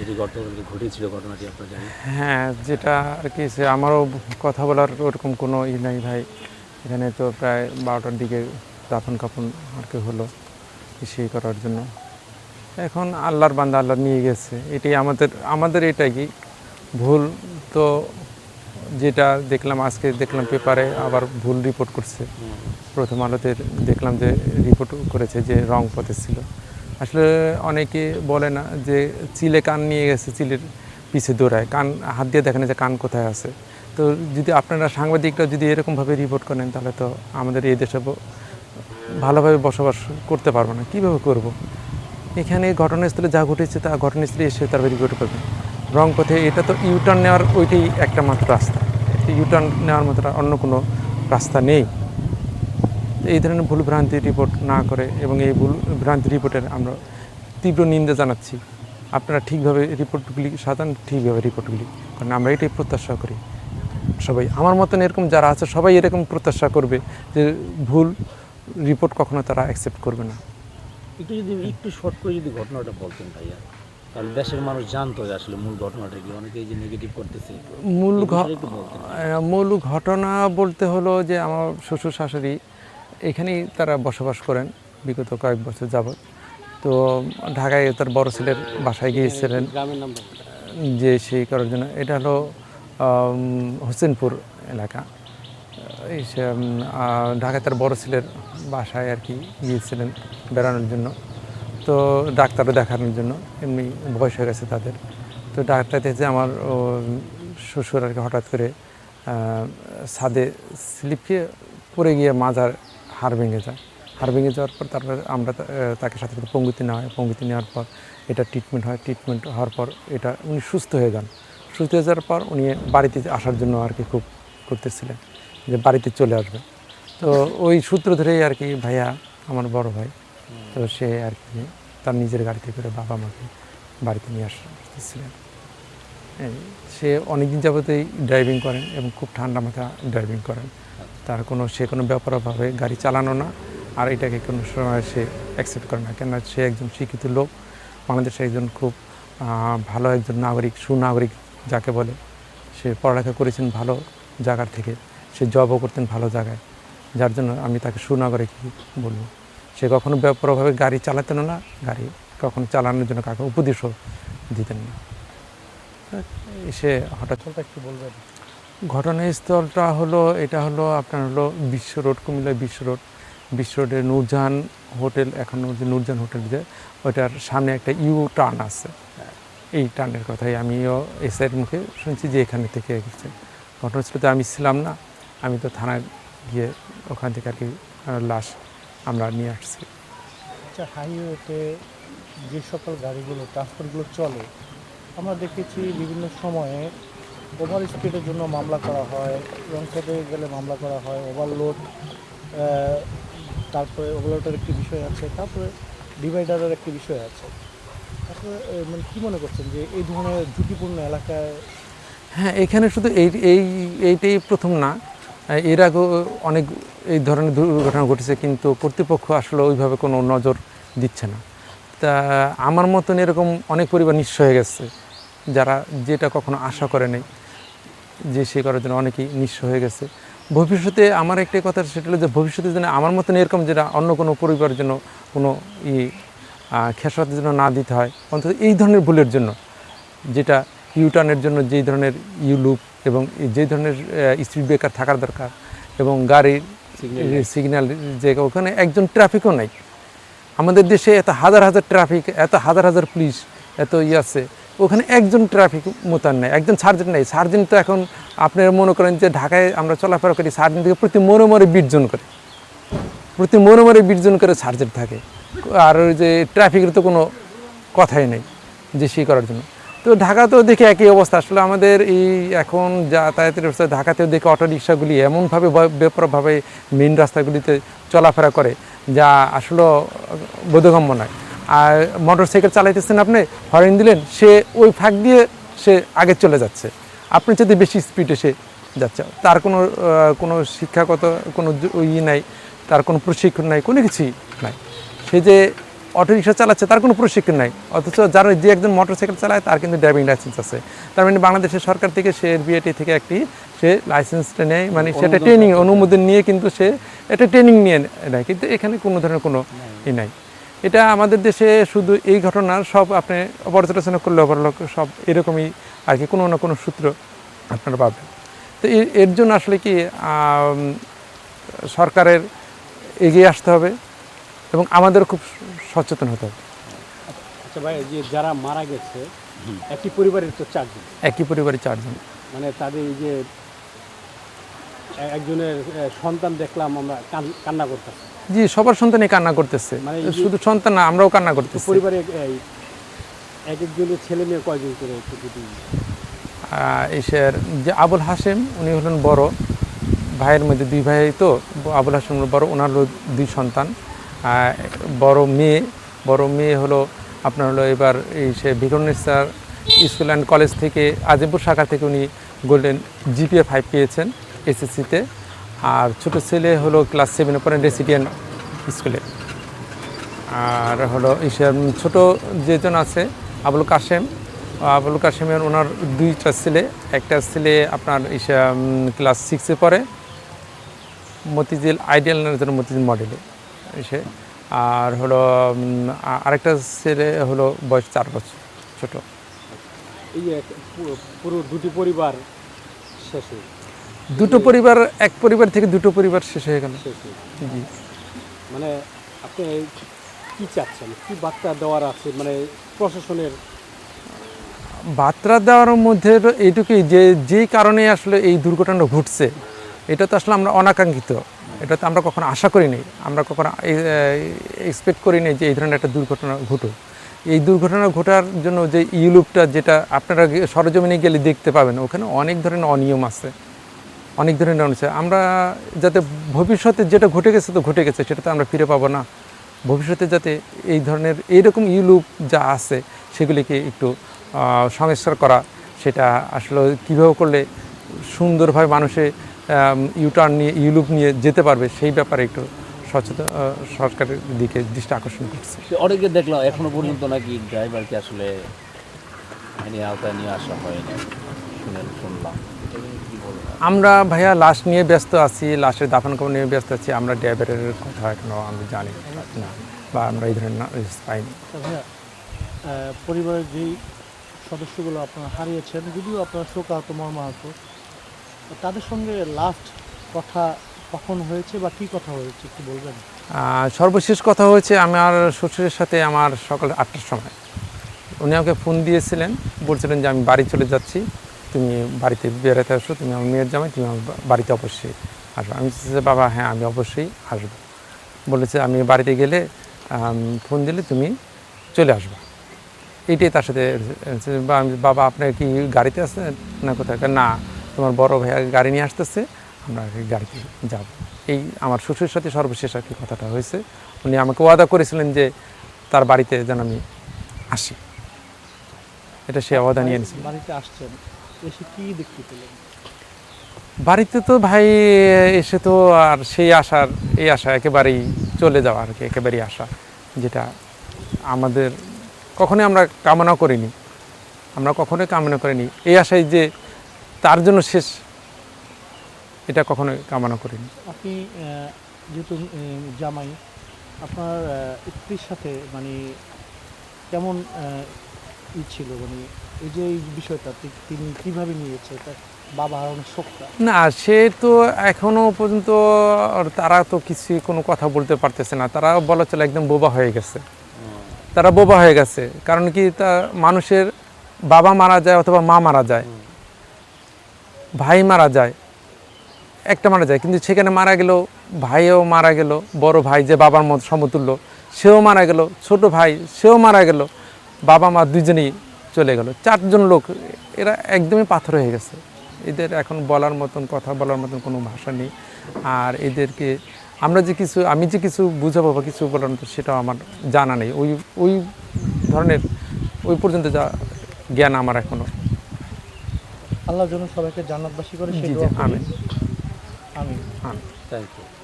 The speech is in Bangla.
যেটি গতকালকে ঘটেছিল ঘটনাটি আপনারা জানেন? হ্যাঁ যেটা আর কি সে আমারও কথা বলার ওরকম কোনো ই নাই ভাই। এখানে তো প্রায় বারোটার দিকে দাফন কাপন আর কি হলো সেই করার জন্য। এখন আল্লাহর বান্দা আল্লাহ নিয়ে গেছে। এটাই আমাদের আমাদের এটাই কি? ভুল তো যেটা দেখলাম আজকে দেখলাম পেপারে আবার ভুল রিপোর্ট করছে। প্রথম আলোতে দেখলাম যে রিপোর্ট করেছে যে রং পথে ছিল। আসলে অনেকে বলে না যে চিলে কান নিয়ে গেছে, চিলের পিছে দৌড়ায়। কান, হাত দিয়ে দেখেন যে কান কোথায় আছে। তো যদি আপনারা সাংবাদিকরা যদি এরকমভাবে রিপোর্ট করেন, তাহলে তো আমাদের এই দেশে ভালোভাবে বসবাস করতে পারব না। কীভাবে করব। এখানে ঘটনাস্থলে যা ঘটেছে, তা ঘটনাস্থলে এসে তার রিপোর্ট করবে। রং পথে এটা তো ইউটার্ন নেওয়ার ওইটাই একটা মাত্র রাস্তা। ইউটার্ন নেওয়ার মতো অন্য কোনো রাস্তা নেই। এই ধরনের ভুল ভ্রান্তি রিপোর্ট না করে এবং এই ভুল ভ্রান্তি রিপোর্টের আমরা তীব্র নিন্দা জানাচ্ছি। আপনারা ঠিকভাবে রিপোর্টগুলি সাধারণ ঠিকভাবে রিপোর্টগুলি কারণ আমরা এটাই প্রত্যাশা করি। সবাই আমার মতন এরকম যারা আছে সবাই এরকম প্রত্যাশা করবে যে ভুল রিপোর্ট কখনো তারা অ্যাকসেপ্ট করবে না। একটু যদি একটু শর্ট করে যদি ঘটনাটা বলতেন ভাইয়া। তাহলে দেশের মানুষ জানতো যে আসলে মূল ঘটনাটা কি অনেকে এই যে নেগেটিভ করতেছে। মূল মূল ঘটনা বলতে হলো যে আমার শ্বশুর শাশুড়ি এখানেই তারা বসবাস করেন, বিগত কয়েক বছর যাবৎ। তো ঢাকায় তার বড় ছেলের বাসায় গিয়েছিলেন। যে সেই করার জন্য। এটা হলো হোসেনপুর এলাকা। ঢাকায় তার বড় ছেলের বাসায় আর কি গিয়েছিলেন বেড়ানোর জন্য। তো ডাক্তারও দেখানোর জন্য। এমনি বয়স হয়ে গেছে তাদের। তো ডাক্তার দেখছে আমার শ্বশুর আর কি হঠাৎ করে ছাদে স্লিপ খেয়ে পড়ে গিয়ে মাজার হাড় ভেঙে যায়। হাড় ভেঙে যাওয়ার পর তারপর আমরা তাকে সাথে সাথে পঙ্গুতি নেওয়া হয়। পঙ্গুতি নেওয়ার পর এটা ট্রিটমেন্ট হয়। ট্রিটমেন্ট হওয়ার পর এটা উনি সুস্থ হয়ে যান। সুস্থ হয়ে যাওয়ার পর উনি বাড়িতে আসার জন্য আর কি খুব করতেছিলেন যে বাড়িতে চলে আসবে। তো ওই সূত্র ধরেই আর কি ভাইয়া আমার বড় ভাই, তো সে আর কি তার নিজের গাড়িতে করে বাবা মাকে বাড়িতে নিয়ে আসতেছিলেন। এই, সে অনেকদিন যাবতেই ড্রাইভিং করেন এবং খুব ঠান্ডা মাথা ড্রাইভিং করেন। তার কোনো সে কোনো ব্যাপারভাবে গাড়ি চালানো না আর এটাকে কোনো সময় সে অ্যাকসেপ্ট করে না। কেননা সে একজন শিক্ষিত লোক বাংলাদেশে একজন খুব ভালো একজন নাগরিক সুনাগরিক যাকে বলে সে পড়ালেখা করেছেন ভালো জায়গার থেকে সে জবও করতেন ভালো জায়গায়। যার জন্য আমি তাকে সুনাগরিক বলব। সে কখনো ব্যাপারভাবে গাড়ি চালাতেন না গাড়ি কখনো চালানোর জন্য কাউকে উপদেশও দিতেন না। সে হঠাৎ একটু বলবেন। ঘটনাস্থলটা হলো এটা হলো আপনার হলো বিশ্ব রোড কুমিল্লা বিশ্ব রোড। বিশ্ব রোডের নূরজাহান হোটেল এখনও যে নূরজাহান হোটেল যে ওইটার সামনে একটা ইউ টার্ন আছে এই টার্নের কথাই আমিও এসআইয়ের মুখে শুনছি যে এখানে থেকে গেছে ঘটনাস্থলতে আমি ছিলাম না আমি তো থানায় গিয়ে ওখান থেকে আর কি লাশ আমরা নিয়ে আসছি। আচ্ছা হাইওয়েতে যে সকল গাড়িগুলো ট্রান্সপোর্টগুলো চলে আমরা দেখেছি বিভিন্ন সময়ে ওভার স্পিডের জন্য মামলা করা হয় রং সাইডে গেলে মামলা করা হয় ওভারলোড তারপরে ওভারলোডের একটি বিষয় আছে, তারপরে ডিভাইডারের একটি বিষয় আছে। আসলে মানে কী মনে করছেন যে এই ধরনের ঝুঁকিপূর্ণ এলাকায়? হ্যাঁ এখানে শুধু এই এই, এইটাই প্রথম না। এর আগেও অনেক এই ধরনের দুর্ঘটনা ঘটেছে, কিন্তু কর্তৃপক্ষ আসলে ওইভাবে কোনো নজর দিচ্ছে না। তা, আমার মতন এরকম অনেক পরিবার নিঃস্ব হয়ে গেছে। যারা যেটা কখনো আশা করে নাই যে সে করার জন্য অনেকেই নিঃস্ব হয়ে গেছে। ভবিষ্যতে আমার একটাই কথা সেটা হলো যে ভবিষ্যতে যেন আমার মতন এরকম যেটা অন্য কোনো পরিবারের জন্য কোনো ই খেসারতের জন্য না দিতে হয় অন্তত এই ধরনের ভুলের জন্য যেটা ইউটার্নের জন্য যেই ধরনের ইউলুপ এবং যেই ধরনের স্পিড ব্রেকার থাকার দরকার এবং গাড়ির সিগন্যাল যে ওখানে একজন ট্রাফিকও নাই। আমাদের দেশে এত হাজার হাজার ট্রাফিক এত হাজার হাজার পুলিশ এত ই আছে। ওখানে একজন ট্রাফিক মোতায়েন নেই, একজন সার্জেন্ট নেই। সার্জেন্ট তো এখন আপনারা মনে করেন যে ঢাকায় আমরা চলাফেরা করি সার্জেন্ট থেকে প্রতি মনে মনে বিটজন করে। প্রতি মনে মনে বিটজন করে সার্জেন্ট থাকে। আর ওই যে ট্রাফিকের তো কোনো কথাই নেই যে সেই করার জন্য। তো ঢাকাতেও দেখি একই অবস্থা। আসলে আমাদের এই এখন যাতায়াতের অবস্থা ঢাকাতেও দেখি অটো রিক্সাগুলি এমনভাবে বেপরভাবে মেন রাস্তাগুলিতে চলাফেরা করে, যা আসলে বোধগম্য নয়। আর মোটর সাইকেল চালাইতেছেন আপনি হরেন দিলেন সে ওই ফাঁক দিয়ে সে আগে চলে যাচ্ছে। আপনি যদি বেশি স্পিডে সে যাচ্ছে তার কোনো কোনো শিক্ষাগত কোনো জ- ই নাই তার কোনো প্রশিক্ষণ নাই কোনো কিছুই নাই। সে যে অটোরিকশা চালাচ্ছে তার কোনো প্রশিক্ষণ নাই। অথচ যার যে একজন মোটরসাইকেল চালায় তার কিন্তু ড্রাইভিং লাইসেন্স আছে। তার মানে বাংলাদেশের সরকার থেকে সে বিএটি থেকে একটি সে লাইসেন্সটা নেয় মানে সেটা ট্রেনিং অনুমোদন নিয়ে কিন্তু সে এটা ট্রেনিং নিয়ে নেয়। কিন্তু এখানে কোনো ধরনের কোনো ই নাই। এটা আমাদের দেশে শুধু এই ঘটনার সব আপনি পর্যালোচনা করলে অবলোক সব এরকমই আর কি কোনো না কোনো সূত্র আপনারা পাবেন। তো এর- জন্য আসলে কি সরকারের এগিয়ে আসতে হবে এবং আমাদের খুব সচেতন হতে হবে। আচ্ছা ভাই যে যারা মারা গেছে একটি পরিবারের তো চারজন। একই পরিবারের চারজন। মানে তাদের এই যে একজনের সন্তান দেখলাম আমরা কান- কান্না করতেছে। জি সবার সন্তানই কান্না করতেছে। মানে শুধু সন্তান না আমরাও কান্না করতেছি। পরিবারে এই এক একজনের ছেলে মেয়ে কয়জন করে এসের যে আবুল হাসেম উনি হলেন বড়। ভাইয়ের মধ্যে দুই ভাই তো আবুল হাসেম হলো বড় ওনার হলো দুই সন্তান। বড় মেয়ে বড় মেয়ে হলো আপনার হলো এবার এই সে ভিকরনেসার স্কুল অ্যান্ড কলেজ থেকে আজিমপুর শাখা থেকে উনি গোল্ডেন জিপিএ ফাইভ পেয়েছেন এসএসসিতে। আর ছোট ছেলে হলো ক্লাস সেভেনে পড়েন রেসিডিয়ান স্কুলে আর হলো ছোট যেজন আছে, আবুল কাশেম। আবুল কাশেমের ওনার দুইটা ছেলে, একটা ছেলে আপনার ক্লাস সিক্সে পড়ে, মতিঝিল আইডিয়াল জন্য মতিঝিল মডেলে এসে আর হলো আরেকটা ছেলে হলো বয়স চার বছর, ছোট। এই পুরো দুটি পরিবার শেষ দুটো পরিবার এক পরিবার থেকে দুটো পরিবার শেষ হয়ে গেল। জি। মানে আপনি কি চাচ্ছেন? কি বার্তা দেওয়ার আছে? মানে প্রশাসনের বার্তা দেওয়ার মধ্যে এইটুকুই যে যেই কারণে আসলে এই দুর্ঘটনা ঘটছে এটা তো আসলে আমরা অনাকাঙ্ক্ষিত। এটা তো আমরা কখনো আশা করিনি। আমরা কখনো এক্সপেক্ট করিনি যে এই ধরনের একটা দুর্ঘটনা ঘটুক। এই দুর্ঘটনা ঘটার জন্য যে ইউলুপটা যেটা আপনারা সরজমিনে গেলে দেখতে পাবেন ওখানে অনেক ধরনের অনিয়ম আছে। অনেক ধরনের অনিয়ম আমরা যাতে ভবিষ্যতে যেটা ঘটে গেছে তো ঘটে গেছে সেটা তো আমরা ফিরে পাবো না। ভবিষ্যতে যাতে এই ধরনের এইরকম ইউলুপ যা আছে, সেগুলিকে একটু সংস্কার করা, সেটা আসলে কীভাবে করলে সুন্দরভাবে মানুষে ইউটার্ন নিয়ে ইউলুপ নিয়ে যেতে পারবে, সেই ব্যাপারে একটু সচেতন সরকারের দিকে দৃষ্টি আকর্ষণ করছে অনেকে দেখলাম এখনও পর্যন্ত নাকি ড্রাইভারকে আসলে আওতায় নিয়ে আসা হয়নি শুনে শুনলাম। আমরা ভাইয়া লাশ নিয়ে ব্যস্ত আছি লাশের দাফন কবর নিয়ে ব্যস্ত আছি আমরা ড্রাইভারের কথা এখনও আমি জানি না বা আমরা এই ধরনের না- পাইনি। ভাইয়া পরিবারের যেই সদস্যগুলো আপনারা হারিয়েছেন যদিও আপনার শোকাহত মর্মাহত তাদের সঙ্গে লাস্ট কথা কখন হয়েছে বা কী কথা হয়েছে একটু বলবেন? সর্বশেষ কথা হয়েছে আমার শ্বশুরের সাথে আমার সকাল আটটার সময়। উনি আমাকে ফোন দিয়েছিলেন বলছিলেন যে আমি বাড়ি চলে যাচ্ছি। তুমি বাড়িতে বেড়াতে আসো তুমি আমার মেয়ের জামাই তুমি আমার বাড়িতে অবশ্যই আসবে আমি বলছি যে, বাবা হ্যাঁ আমি অবশ্যই আসব। বলেছে আমি বাড়িতে গেলে ফোন দিলে তুমি চলে আসবে। এইটাই তার সাথে বাবা আপনার কি গাড়িতে আছেন না কোথায়? না তোমার বড় ভাইয়া গাড়ি নিয়ে আসতেছে আমরা গাড়িতে যাব। এই আমার শ্বশুরের সাথে সর্বশেষ আর কি কথাটা হয়েছে। উনি আমাকে ওয়াদা করেছিলেন যে তার বাড়িতে যেন আমি আসি। এটা সে ওয়াদা নিয়ে নিয়েছিল বাড়িতে আসছেন। এসে কী দেখতে পেলেন? বাড়িতে তো ভাই এসে তো আর সেই আশার এই আশা একেবারেই চলে যাওয়া আর কি একেবারেই আশা যেটা আমাদের কখনোই আমরা কামনা করিনি। আমরা কখনোই কামনা করিনি। এই আশায় যে তার জন্য শেষ এটা কখনোই কামনা করিনি। আপনি যেহেতু জামাই আপনার স্ত্রীর সাথে মানে কেমন ই ছিল? মানে এই যে এই বিষয়টা তিনি কীভাবে নিয়েছে? তার বাবা শোকটা না, সে তো এখনও পর্যন্ত তারা তো কিছু কোনো কথা বলতে পারতেছে না। তারা বলা চলে একদম বোবা হয়ে গেছে। তারা বোবা হয়ে গেছে। কারণ কি, তা মানুষের বাবা মারা যায় অথবা মা মারা যায়। ভাই মারা যায়। একটা মারা যায়। কিন্তু সেখানে মারা গেল, ভাইও মারা গেল, বড় ভাই যে বাবার মতো সমতুল্য, সেও মারা গেল, ছোট ভাই সেও মারা গেল, বাবা মা দুজনেই চলে গেল। চারজন লোক এরা একদমই পাথর হয়ে গেছে। এদের এখন বলার মতন কথা বলার মতন কোনো ভাষা নেই। আর এদেরকে আমরা যে কিছু আমি যে কিছু বুঝাবো বা কিছু বলার মতো সেটাও আমার জানা নেই। ওই ওই ধরনের ওই পর্যন্ত যা জ্ঞান আমার এখনও আল্লাহ জন্য সবাইকে জান্নাতবাসী করে আমিন। আমিন। Thank you